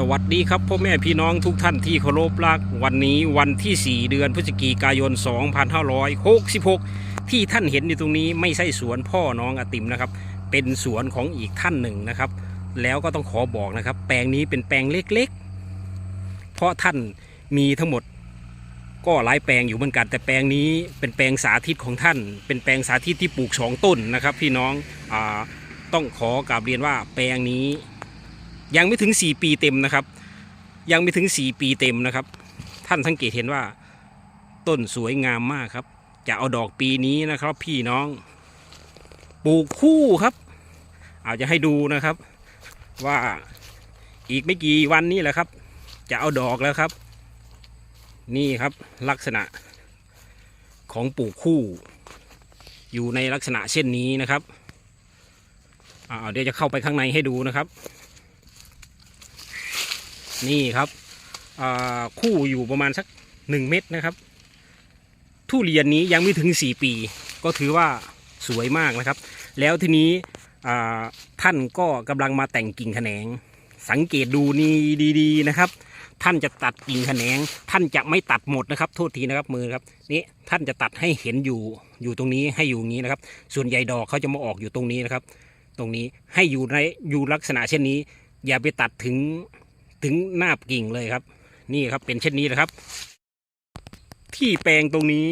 สวัสดีครับพ่อแม่พี่น้องทุกท่านที่เคารพรักวันนี้วันที่ 4 เดือนพฤศจิกายน 2566 ที่ท่านเห็นอยู่ตรงนี้ไม่ใช่สวนพ่อน้องอติมนะครับ เป็นสวนของอีกท่านหนึ่งนะครับ แล้วก็ต้องขอบอกนะครับ แปลงนี้เป็นแปลงเล็กๆ เพราะท่านมีทั้งหมดก็หลายแปลงอยู่เหมือนกัน แต่แปลงนี้เป็นแปลงสาธิตของท่าน เป็นแปลงสาธิตที่ปลูกสองต้นนะครับ พี่น้องอต้องขอกราบเรียนว่าแปลงนี้ ยังไม่ถึง 4 ปีเต็มนะครับ ยังไม่ถึง 4 ปีเต็มนะครับ ท่านสังเกตเห็นว่าต้นสวยงามมากครับ จะเอาดอกปีนี้นะครับ พี่น้อง ปลูกคู่ครับเอาจะให้ดูนะครับ ว่าอีกไม่กี่วันนี้แหละครับ จะเอาดอกแล้วครับ นี่ครับลักษณะของปลูกคู่ อยู่ในลักษณะเช่นนี้นะครับเดี๋ยวจะเข้าไปข้างในให้ดูนะครับ นี่ครับคู่อยู่ประมาณสักหนึ่งเม็ดนะครับ ทุเรียนนี้ยังไม่ถึง 4 ปี ก็ถือว่าสวยมากนะครับ แล้วทีนี้ท่านก็กำลังมาแต่งกิ่งแขนง สังเกตดูนี่ดีๆนะครับ ท่านจะตัดกิ่งแขนง ท่านจะไม่ตัดหมดนะครับ โทษทีนะครับมือครับนี่ท่านจะตัดให้เห็นอยู่อยู่ตรงนี้ให้อยู่งนี้นะครับ ส่วนใหญ่ดอกเขาจะมาออกอยู่ตรงนี้นะครับ ตรงนี้ให้อยู่ในอยู่ลักษณะเช่นนี้ อย่าไปตัดถึง ถึงหน้ากิ่งเลยครับ นี่ครับเป็นเช่นนี้นะครับ ที่แปลงตรงนี้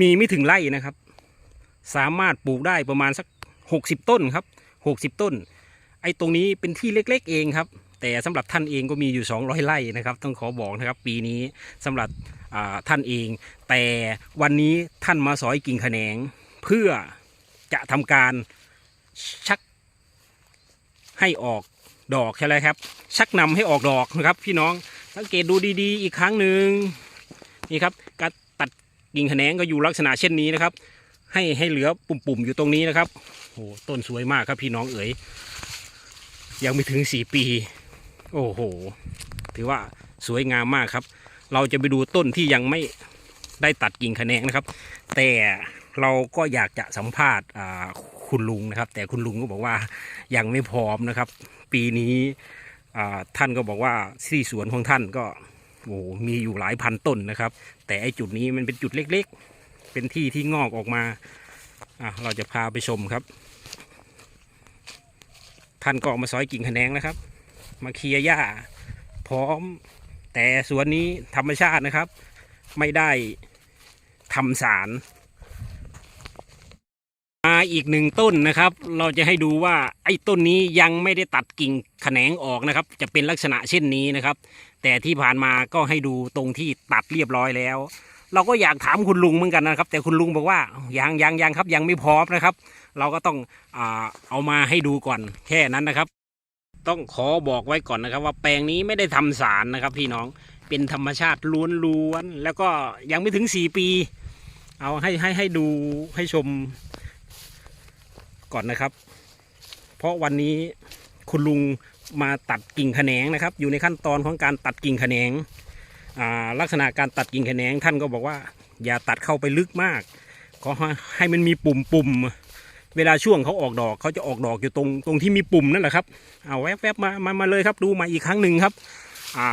มีไม่ถึงไร่นะครับ สามารถปลูกได้ประมาณสักหกสิบต้นครับหกสิบต้น ไอ้ตรงนี้เป็นที่เล็ก ๆ เองครับ แต่สำหรับท่านเองก็มีอยู่ 200ไร่นะครับ ต้องขอบอกนะครับ ปีนี้สำหรับท่านเอง แต่วันนี้ท่านมาสอยกิ่งแขนง เพื่อจะทำการชักให้ออกดอกใช่ไหมครับ ชักนำให้ออกดอกนะครับ พี่น้องสังเกตดูดีๆ อีกครั้งหนึ่งนี่ครับการตัดกิ่งแขนงก็อยู่ลักษณะเช่นนี้นะครับ ให้ให้เหลือปุ่มๆอยู่ตรงนี้นะครับโอ้ต้นสวยมากครับพี่น้องเอ๋ยยังไม่ถึงสี่ปี โอ้โห ถือว่าสวยงามมากครับ เราจะไปดูต้นที่ยังไม่ได้ตัดกิ่งแขนงนะครับ แต่เราก็อยากจะสัมภาษณ์คุณลุงนะครับ แต่คุณลุงก็บอกว่ายังไม่พร้อมนะครับ ปีนี้ ท่านก็บอกว่าที่สวนของท่านก็โอ้มีอยู่หลายพันต้นนะครับ แต่ไอจุดนี้มันเป็นจุดเล็กๆ เป็นที่ที่งอกออกมาเราจะพาไปชมครับ ท่านก็ออกมาซอยกิ่งแขนงนะครับ มาเคลียร์หญ้าพร้อม แต่สวนนี้ธรรมชาตินะครับ ไม่ได้ทำสาร มาอีกหนึ่งต้นนะครับ เราจะให้ดูว่าไอ้ต้นนี้ยังไม่ได้ตัดกิ่งแขนงออกนะครับ จะเป็นลักษณะเช่นนี้นะครับ แต่ที่ผ่านมาก็ให้ดูตรงที่ตัดเรียบร้อยแล้ว เราก็อยากถามคุณลุงเหมือนกันนะครับ แต่คุณลุงบอกว่ายังยังยังครับยังไม่พร้อมนะครับ เราก็ต้องอ่าเอามาให้ดูก่อนแค่นั้นนะครับ ต้องขอบอกไว้ก่อนนะครับ ว่าแปลงนี้ไม่ได้ทำสารนะครับพี่น้องเป็นธรรมชาติล้วนๆแล้วก็ยังไม่ถึงสี่ปี เอาให้ให้ให้ดูให้ชม ก่อนนะครับ เพราะวันนี้คุณลุงมาตัดกิ่งแขนงนะครับ อยู่ในขั้นตอนของการตัดกิ่งแขนงลักษณะการตัดกิ่งแขนงท่านก็บอกว่า อย่าตัดเข้าไปลึกมาก ขอให้มันมีปุ่มปุ่มๆเวลาช่วงเขาออกดอกเขาจะออกดอกอยู่ตรงตรงที่มีปุ่มนั่นแหละครับเอาแวบๆมามามาเลยครับ ดูมาอีกครั้งหนึ่งครับ อ่า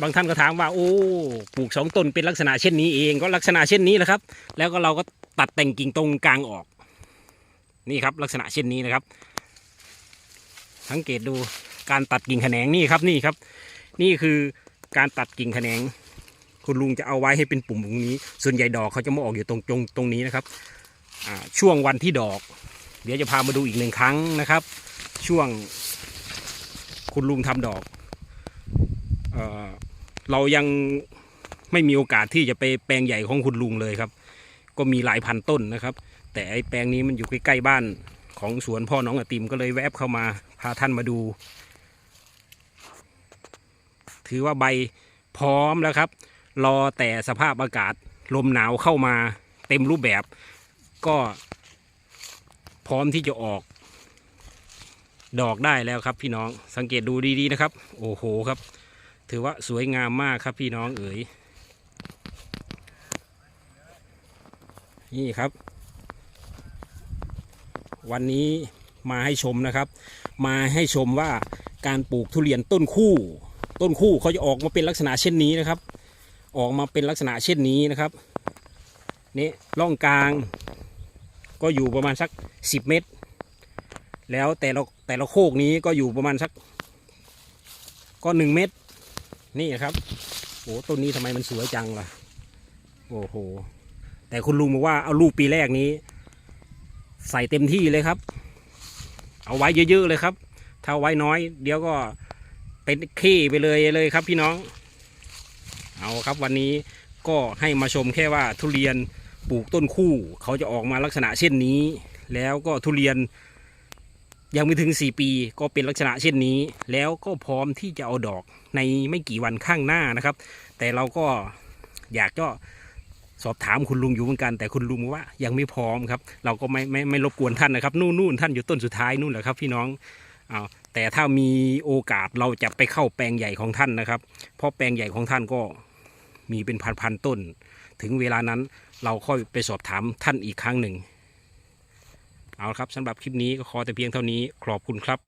บางท่านก็ถามว่า โอ้ปลูกสองต้นเป็นลักษณะเช่นนี้เอง ก็ลักษณะเช่นนี้แหละครับ แล้วก็เราก็ตัดแต่งกิ่งตรงกลางออก นี่ครับลักษณะเช่นนี้นะครับสังเกตดูการตัดกิ่งแขนงนี่ครับนี่ครับ นี่คือการตัดกิ่งแขนง คุณลุงจะเอาไว้ให้เป็นปุ่มตรงนี้ ส่วนใหญ่ดอกเขาจะมาออกอยู่ตรงตรงตรงนี้นะครับช่วงวันที่ดอก เดี๋ยวจะพามาดูอีกหนึ่งครั้งนะครับ ช่วงคุณลุงทำดอกเอเรายังไม่มีโอกาสที่จะไปแปลงใหญ่ของคุณลุงเลยครับ ก็มีหลายพันต้นนะครับ แต่ไอ้แปลงนี้มันอยู่ใกล้ๆบ้านของสวนพ่อน้องอติมก็เลยแวบเข้ามาพาท่านมาดู ถือว่าใบพร้อมแล้วครับ รอแต่สภาพอากาศลมหนาวเข้ามาเต็มรูปแบบก็พร้อมที่จะออก ดอกได้แล้วครับพี่น้องสังเกตดูดีๆนะครับ โอ้โหครับ ถือว่าสวยงามมากครับพี่น้องเอ๋ยนี่ครับ วันนี้มาให้ชมนะครับ มาให้ชมว่าการปลูกทุเรียนต้นคู่ ต้นคู่เขาจะออกมาเป็นลักษณะเช่นนี้นะครับ ออกมาเป็นลักษณะเช่นนี้นะครับนี่ร่องกลาง ก็อยู่ประมาณสัก 10 เมตร แล้วแต่ละแต่ละโคกนี้ก็อยู่ประมาณสัก ก็หนึ่งเมตร นี่ครับโอ้ต้นนี้ทำไมมันสวยจังล่ะโอ้โหแต่คุณลุงบอกว่าเอาลูกปีแรกนี้ ใส่เต็มที่เลยครับ เอาไว้เยอะๆเลยครับ ถ้าไว้น้อย เดี๋ยวก็เป็นขี้ไปเลยเลยครับพี่น้อง เอาครับวันนี้ก็ให้มาชมแค่ว่าทุเรียนปลูกต้นคู่ เขาจะออกมาลักษณะเช่นนี้ แล้วก็ทุเรียนยังไม่ถึง 4 ปีก็เป็นลักษณะเช่นนี้ แล้วก็พร้อมที่จะเอาดอกในไม่กี่วันข้างหน้านะครับ แต่เราก็อยากก็ สอบถามคุณลุงอยู่เหมือนกัน แต่คุณลุงว่ายังไม่พร้อมครับ เราก็ไม่ไม่ไม่รบกวนท่านนะครับ นู่นนู่นท่านอยู่ต้นสุดท้ายนู่นแหละครับ พี่น้องเอาแต่ถ้ามีโอกาสเราจะไปเข้าแปลงใหญ่ของท่านนะครับ เพราะแปลงใหญ่ของท่านก็มีเป็นพันๆต้น ถึงเวลานั้นเราค่อยไปสอบถามท่านอีกครั้งหนึ่ง เอาละครับสำหรับคลิปนี้ก็ขอแต่เพียงเท่านี้ขอบคุณครับ